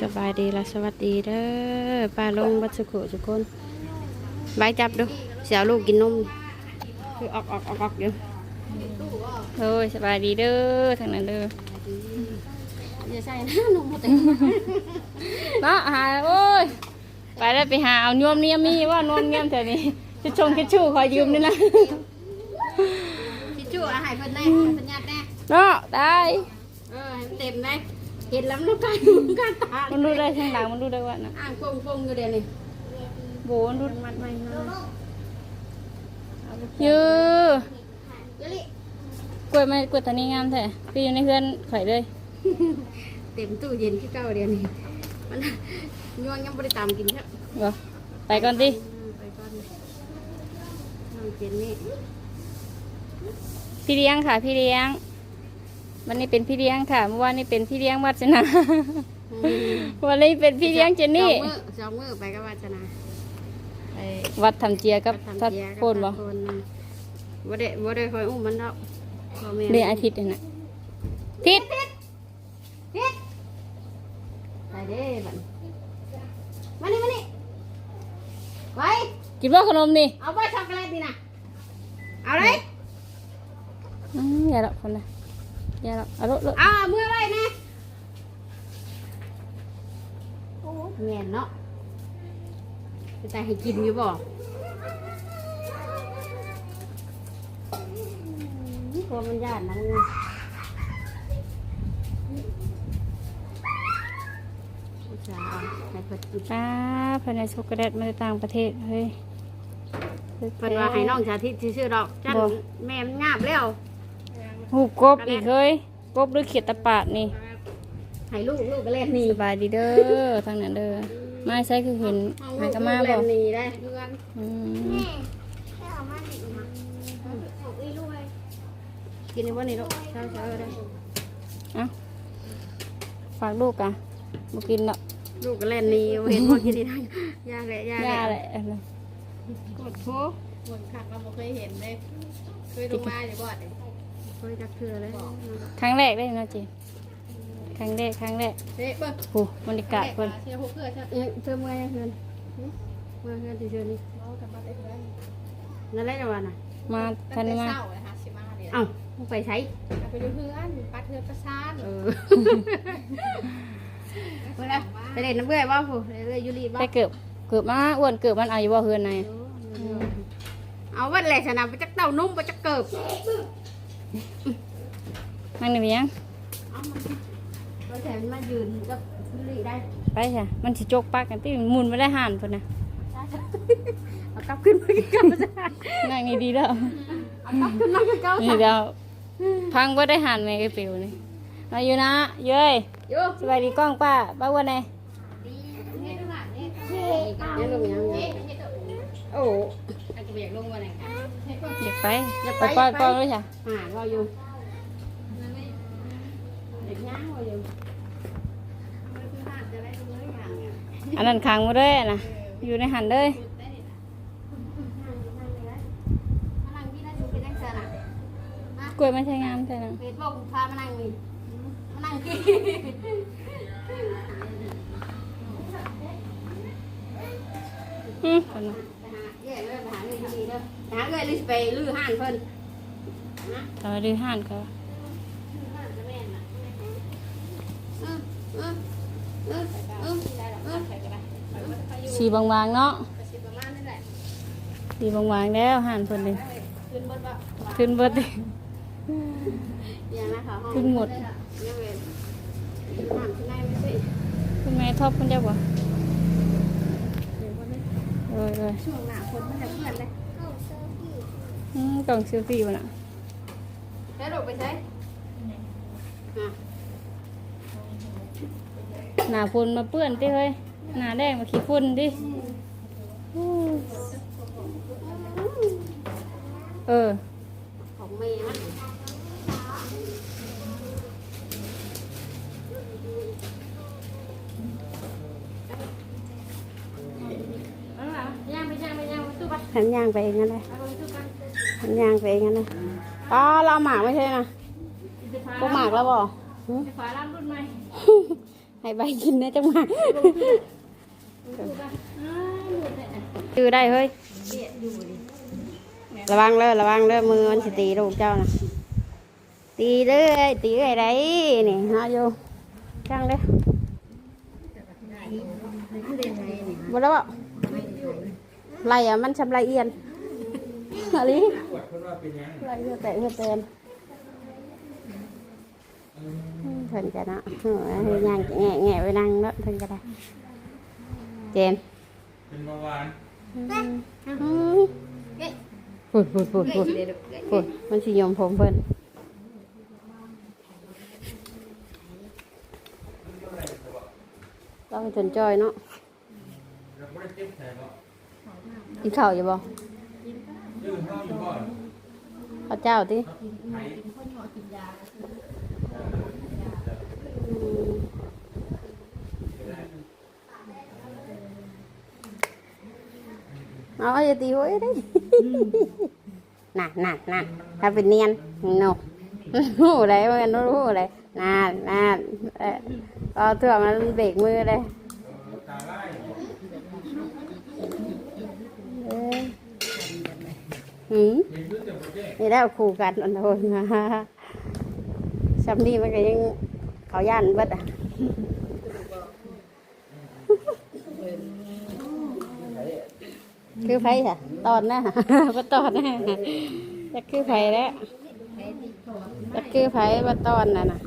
สบายดีและสวัสดีเด้อป้าลงบัดสุขุทุกคนบายจับดูเสียวลูกกินนมคือออกออกออกออกอยู่โอ้ยสบายดีเด้อทางนั้นเด้ออย่าใส่นะนมหมดแต่เนาะหาโอ้ยไปแล้วไปหาเอานวมเนียมมีว่านวมเนียมแถวนี้จะชงคิดชู่ขอยืมนี่นะทิชชู่อาหารเพิ่นแน่ให้เพิ่นยัดแน่เนาะได้เออให้มันเต็มแน่ เห็นแล้วมันต้องการการตามันดูได้ทางหลังมันดูได้ว่านะอ่างฟงฟงอยู่เดี๋ยวนี้โบมันดูมัดใหม่มายือเดี๋ยวนี้กล้วยไม่กล้วยตานี้งามแท้พี่อยู่ในเพื่อนข่อยเลย เต็มตู้เย็นที่เก่าเดี๋ยวนี้มันย่วงยังบ่ได้ตามกินครับบ่ไปก่อนดิไปก่อนน้องเจนนี่พี่เลี้ยงค่ะ พี่เลี้ยง วันนี้เป็นพี่เลี้ยงค่ะเมื่อวานนี้เป็นพี่เลี้ยงวัฒนา วันนี้เป็นพี่เลี้ยงเจนนี่สองมือสองมือไปกับวาชนาไปวัดทำเจียกับทำทัดเจียโพนบ่โพนบ่ได้บ่ได้คอยอุ้มมันดอกพ่อแม่เรียนอาทิตย์นี่นะทิศพิษไปเด้บัดมานี่มานี่ไว้กินว่าขนมนี่เอาไปช็อกโกแลตนี่นะเอาเลยอืมอย่าหรอกคนนะ อย่าหรอกเอาลุกลุกเอามือไว้นะโอ้เงียนเนาะแต่ให้กินอยู่บ่กลัวมันยานนะมึงอุตส่าห์เอาให้เพิ่นกินป้าภายในช็อกโกแลตมาจากต่างประเทศเฮ้ยเพิ่นว่าให้น้องชาทิตชื่อๆดอกจันบ่แม่มันงาบแล้ว หูกบอีกเฮ้ยกบหรือเขียดตะปาดนี่ให้ลูกลูกก็เล่นนี่สบายดีเด้อทางนั้นเด้อมาใช่คือเห็นหายกนมาเล่บ่นนี่ได้เพื่อนอืมกินในวันนี้ลูกเช้าเช้าๆได้เอ้าฝากลูกอะบ่กินหรอกลูกก็เล่นนี่เห็นพ่อกินนี่ได้ยาแหละยาย่าแหแหละละเอาเลยกดโพบนขักเราเคยเห็นเลยเคยลงมาอยู่บ่อยเคย จักเทือเลยครั้งแรกได้เนาะจีครั้งแรกครั้งแรกเด็กเบิ้งโอ้บรรยากาศเพิ่นเชื่อพวกเพื่อนใช่เอ้ยเธอเมื่อยเพื่อนเมื่อยเพื่อนที่เชื่อนี่นั่นแหละจังหวะน่ะมาทันมาเอ้ามึงไปใช้ไปดูเพื่อนปัดเพื่อนประสานเออเมื่อไรไปเล่นน้ำเบื่อบ้างผู้เล่นยูรีบ้าไปงเกือบเกือบมาอ้วนเกือบมันเอาอยู่บ่เฮือนในเอาวันแหละชนะไปจักเต้านุ่มไปจักเกิบ นั่งนี่เพียงเอามาเราแถมมายืนกับยูรีได้ไปจ้ะมันสิจกปากกันที่หมุนไม่ได้หันพุ่นน่ะเอากลับขึ้นมาเก่าจ้ะนั่งนี่ดีแล้วเอากลับขึ้นมาเก่านี่จ้ะเดียวพังบ่ได้หันแม่ไอ้ปิวนี่มาอยู่นะเย้ยอยู่สบายดีกล้องป้าป้าอ้วนไงยังลงยังโอ้ อาจจะอยากลงวันไหนอยากไปอยากไปไปป้อนอยากไปป้อนด้วยจ้ะหาเราอยู่เด็กย่างเราอยู่อันนั้นขังมาด้วยนะอยู่ในหันเลยมานั่งพี่ได้ดูเป็นนักเสือน่ะกล้วยไม่ใช่งามใช่นะเฟซบุ๊กพามานั่งนี่มานั่งกินอืม หาเรื่องลือไปลือห้านเพิ่นนะเอาดื้อหันเขาห้านจะแม่นน่ะอืออืออืออืออือสีบางๆเนาะสิประมาณนี้แหละสีบางๆแล้วหันพุ่นเลยขึ้นบนบ่ขึ้นเบิดดิอย่างนะค่ะห้องขึ้นหมดยังเว้นห้ามที่ไหนไม่สิคุณแม่ทอบคุณเจ้าบ่เดี๋ยววันนี้เลยเลยช่วงหน้าฝนมันจะเพื่อนเลย อืมกล่องเซลฟี่บ่น่ะแล้วลูกไปใช้อะหน้าฝุ่นมาเปื้อนติเฮ้ยหน้าแดงมาขี้ฝุ่นดิอู้เออ ของเมย์มันเอาล่ะย่างไปย่างไปย่างไปตู้ไป หันยางไปเองนั่นเลยเอา ไปตู้กันหันยางไปเองนั่นเลยอ๋อเราหมากไม่ใช่นะพวกหมากแล้วบ่หึไปขวาล่างรุ่นใหม่ให้ใบกินได้จังมาชื่อได้เฮ้ย ระวังเลยระวังเลยมือมันสิตีลูกเจ้านะตีเด้อตีไอ้ไรนี่ฮะอยู่จังเด้อบ่แล้วบ่ไรอะมันชำไรเอียน อะไรไรเหือแต่เหือเตนอืมเพิ่นจะนะเออย่างแง่แง่ไปนั่งเนาะเพิ่นก็ได้ เจนเป็นเบาหวานอืมพูดพูดพูดพูดพูดมันสิยอมผมเพิ่นเราไปจนจอยเนาะเราไม่ได้เจ็บแผลหรอกกินข้าวอยู่บ่ ข้าวเจ้าติไถเอาอย่าตีหัวได้น่ะน่ะน่ะถ้าเป็นเนียนโนหูอะไรมันรู้อะไรน่ะน่ะเออเอาเถื่อมันเบรกมือเลย ตาไล่ เอ้ย หืมนี่แล้วคู่กันอันโนนมาซัมนี่มันก็ยังเขาย่านเบิดอะคือไผค่ะตอนนะว่าตอนนะจะคือไผแล้วจะคือไผว่าตอนน่ะนะ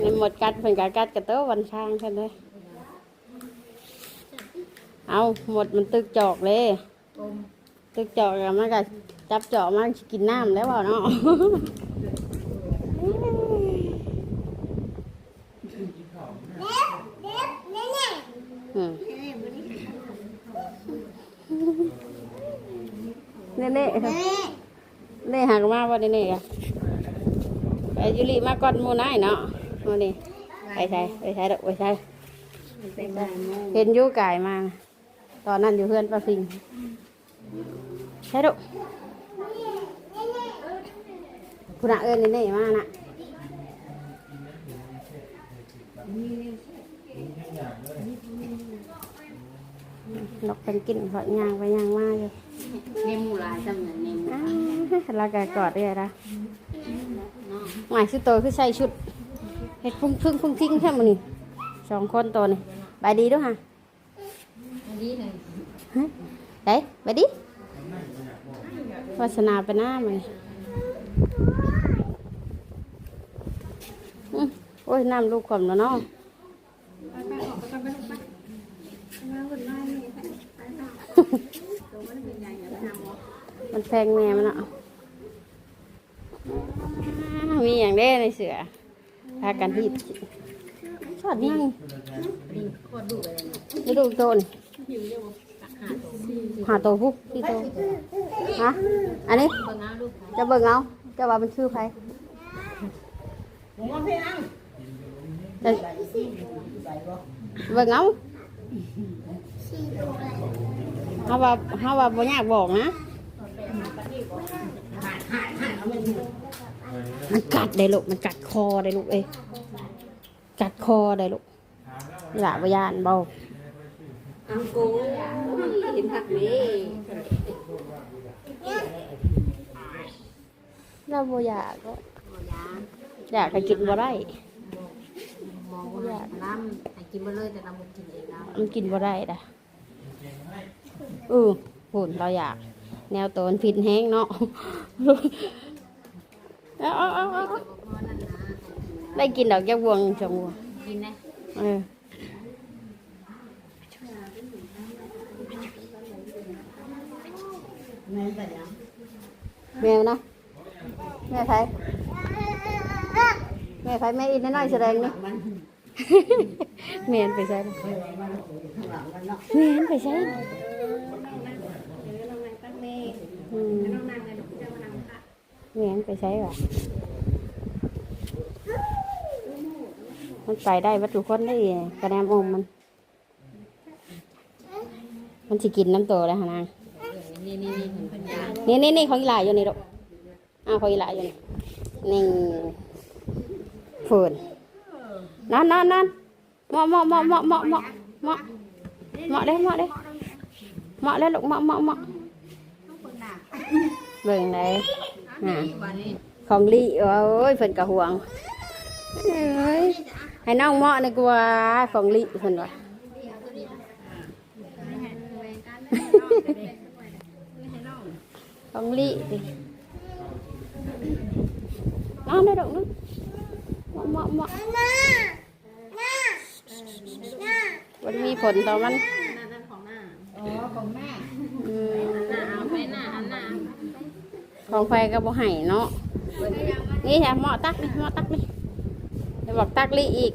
นี่หมดกัดเป็นกัดกัดกระโตะวันช้างใช่ไหมเอาหมดมันตึกจอกเลย ตึกเจอกอะมันก็จับเจอกมันกินน้ำแล้วเปล่าเนาะเน่เน่เน่หักมาว่าเน่เน่อะไปยุริมาก่อนมูนายเนาะมูนี่ไปใช้ไปใช้ดอกไปใช้เห็นอยูกายมา ตอนนั้นอยู่เพื่อนป้าฟิง ใช่ดอกคุณอาเอิญนี่เน่มาน่ะนกเป็นกินเพราะยางไปยางมาอยู่เนมหมูลายจำเนี่ยเนมอ้าแล้วก็กอดเลยนะหมายคือโตคือใส่ชุดเห็ดพุ่งพึ่งพุ่งทิ้งแค่มันนี่สองคนตัวนี่ไปดีด้วยฮะอันนี้หนึ่งเด้ไปดิ วาสนาไปหน้ามันอื้อโอ้ยน้ำลูกขมแล้วเนาะมันแพงแม่มันอะอ้าวมีอย่างเด้ในเสือพากันที่ชอดนั่งโคตรดุเลยเนี่ยไม่ดูโตนหาโตพุกที่โต ฮะอันนี้จะเบิ่งเอาจะว่ามันชื่อใครจะเบิ่งเอาเขาว่าเขาว่าบ่อยากบอกนะมันกัดได้ลูกมันกัดคอได้ลูกเอ้ยกัดคอได้ลูกหลาบยานเบาอังกูเห็นผักนี้ เราบ่อยากก็โอ้ยาอยากให้กินบ่ได้มองว่าน้ำให้กินมาเลยแต่เราบ่กินเองนะมันกินบ่ได้ด่ะเออหุ่นเราอยาก แนวโตนผิดแห้งเนาะเอาเอาเอาเอาพอนั่นนะได้กินดอกยักษ์บวงจงบวงกินนะเออแมวนะ แม่ไผแม่ไผแม่อินน้อยๆแสดงนี่แม่นไปใช่ไหมแม่นไปใช่อืมแม่นไปใช่ป่ะมันไปได้วัตถุคนได้กระแนมอมมัน มันสิกินน้ำโตแล้วฮะนางนี่นี่นี่เห็นปัญญานี่นี่นี่ของอีหลายอยู่นี่ลูก อ้าวของอีหลายอยู่นี่นี่เฟิร์นนอนนนนอนเหมาะเหมาะเหมาะเหมาะเหมาะเหมาะเหมาะเหมาะเด้เหมาะเด้เหมาะเลยลูกเหมาะเหมาะเหมาะเบิ่งไหนน่ะของลีเอ้ยเพิ่นกะห่วงเอ้ยให้น้องเหมาะนี่กว่าของลีเพิ่นว่าของลี่ ดินอนได้ดอกนึงเหมาะเหมาะเหมาะมันมีผลต่อมันอ๋อของแม่อืมเอาไปหน้าอันหน้าของไฟก็บ่ให้เนาะ นี่ค่ะเหมาะตักนี่เหมาะตักนี่จะบอกตักลีอีก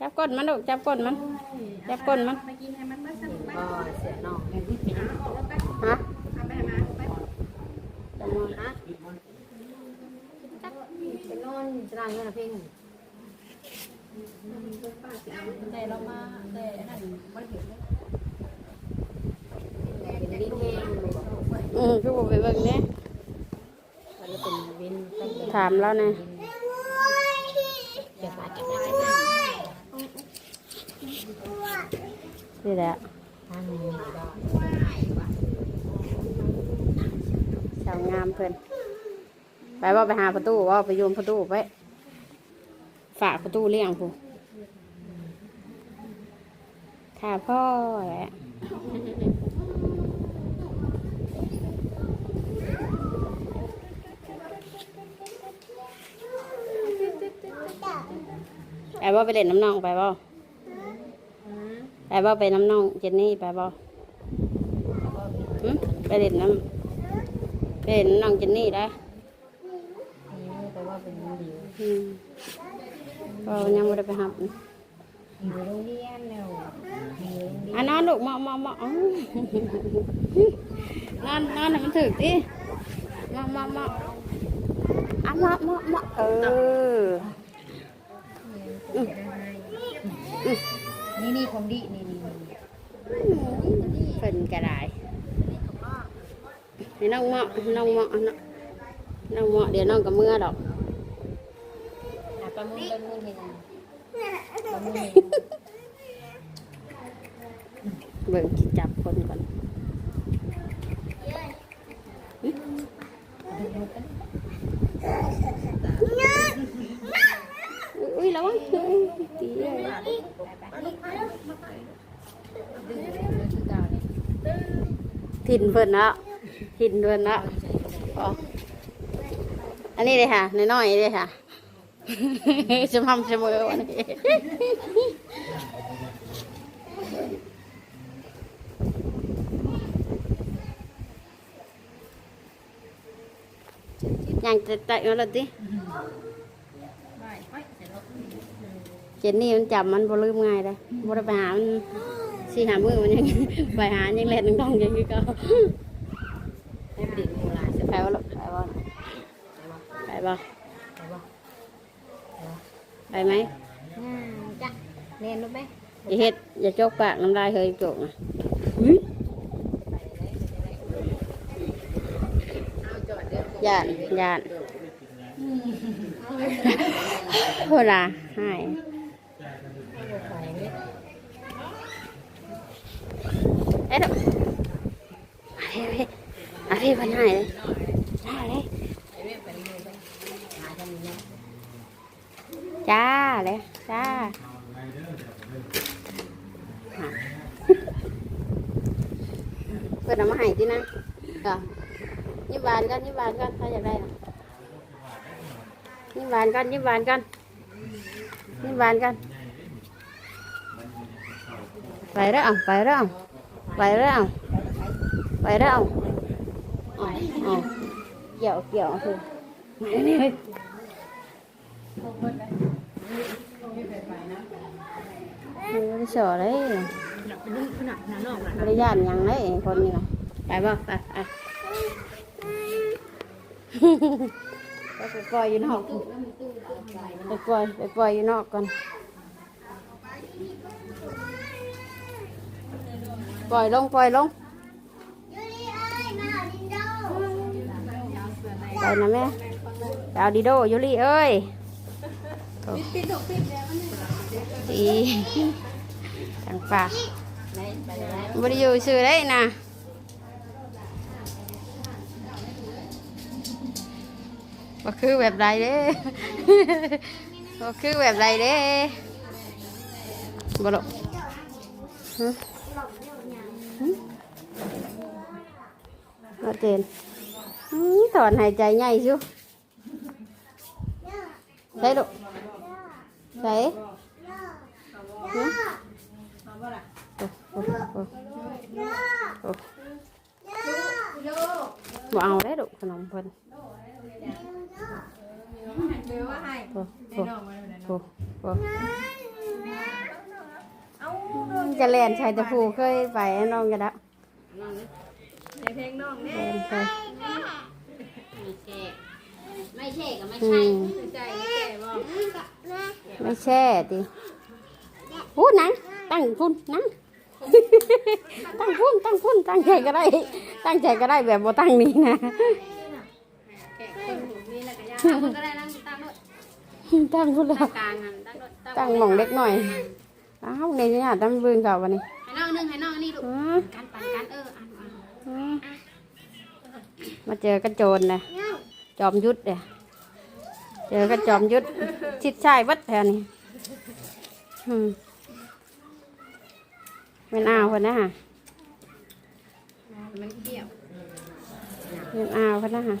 จับก้นมันลูกจับก้นมัน จับก้นมัน ไปกินให้มันเบิดซะไปอ๋อเสียน้องฮะเอาไปให้มาไปจะนอนฮะไปนอนจะนั่งอยู่นะเพ่งแต่เรามาแต่นั่นบ่เห็นเลยเป็นดินแห้งอืมคือบอกไปเบิ่งเนี่ยมันเป็นวิน ถามแล้วนะจะมาจะมาจะมา นี่แหละทางนี้ได้สาวงามเพิ่นไปว่าไปหาประตูว่าไปโยนประตูไปฝากประตูเลี้ยงผู้ข้าพ่อแหละไปว่าไปเล่นน้ำนองไปบ่ ไปว่าไปน้ำน้องเจนนี่ไปบ่หึไปเล่นน้ำไปเล่นน้องเจนนี่ได้แต่ว่าเป็นวิวอืมก็ยังไม่ได้ไปหับอยู่โรงเรียนแล้วอยู่โรงเรียนอะนอนลูกเหมาะเหมาะเหมาะอ๋อนอนนอนให้มันถึกดิเหมาะเหมาะเหมาะอะเหมาะเหมาะเหมาะเออ นี่นี่ของดีนี่นี่เป็นกระไดให้น้องเหมาะให้น้องเหมาะน้องน้องเหมาะเดี๋ยวน้องกับเมื่อดอกอะประมูลประมูลเห็นประมูลเห็นเบิ่งจับคนก่อนอุ้ยแล้วะตีเลย ถิ่นเพิ่นเนาะถิ่นเพิ่นเนาะอ๋อันนี้เลยค่ะน้อยๆเลยค่ะสม่ำเสมอวันนี้ยังจะแตะมาแล้วติ เจนนี่มันจำมันบลืมง่ายเลยบลได้ไปหามันสีหามือมันยัง ไปหายังแหล่นนึงต้องยังอเก่าให้ไปดิ่งมูลายไปวะลูกไปวะไปวะไปบ่ไปไหมจ้ะเล่นรู้ไหมอย่าเฮ็ดอย่าจกปากน้ำลายเฮยจกนะหยาดหยาดโหล่ะห้ย đấy đâu? À phê à, phần hai đấy. Ra đấy. Cha đấy cha vừa nó hay tí năng rồi. Như bàn con như bàn con thôi vào đây à như bàn con như bàn con như bàn con phải đó phải đó ไปแล้วเอาไปแล้วเอาไปแล้เอาไปแล้วเอาอ๋ออ๋อเกี่ยวเกี่ยวคือนี่เลยไม่ได้สอเลยบริยานยังเลยคนนี้นะไปบ่ไปไปไปปล่อยอยู่นอกไปปล่อยไปปล่อยอยู่นอกก่อน ปล่อยลงปล่อยลงเอาเสื้อในะแม่ไปเอาดีโดยูริเอ้ยโอ้สีทางปากบริยูชื่อได้นะบ่คือแบบใดเด้บ่คือแบบใดเด้บ่หรอก ฮะหึมาเจนอื้อถอนหายใจใหญ่ชิวใส่ลูกใส่ฮะโอ้โอ้โอ้โอ้บ่เอาได้ลูกขนมเพิ่นเดี๋ยวว่าให้โอ้โอ้ โอ้โอ้จะแล่นชายตะพูเคยไปน้องกันแล้วในเพลงน้องเนี่ยแล่นไปไม่เช่ไม่เช่ก็ไม่อืใช่มใจแก่บ่ไม่แช่ดิพูดนังตั้งพุ่นนังตั้งพุ่นตั้งพุ่นตั้งใจก็ได้ ตั้งใจก็ได้แบบบ่ตั้งนี้นะแกะคนหูนี่แหละก็ยากมันก็ได้นั่งตั้งรถตั้งพุ่นแล้วกลางหันตั้งรถตั้งหม่องเล็กหน่อย อ้าวในนี้ตั้งบืนเขาวันนี้ให้น้องนึงให้น้องนี่ลูกอ๋อการปั่นการเอออันอันอ๋อมาเจอกระโจนนะจอมยุทธเนี่ยเจอกระจอมยุทธชิดชายวัดแถวนี้อืมเป็นอ้าวคนนะฮะมันเกี่ยวเป็นอ้าวคนนะฮะ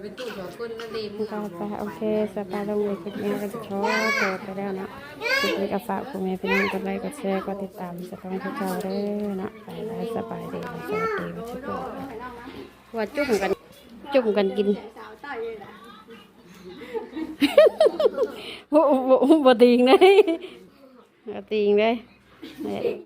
ไปตู้หัวคนนั่นเองก็ไปโอเคสบายลงเลยคลิปนี้ก็จะขอตัวไปแล้วเนาะคลิปนี้ก็ฝากคุณแม่พี่น้องกดไลค์กดแชร์กดติดตามจะต้องทุกเจ้าเด้อเนาะไปแล้วสบายดีสวัสดีวันชุกว่าจุ่มกันจุ่มกันกินสาวต่อยเลยนะบ่บ่บ่ติงเลยบ่ติงเลย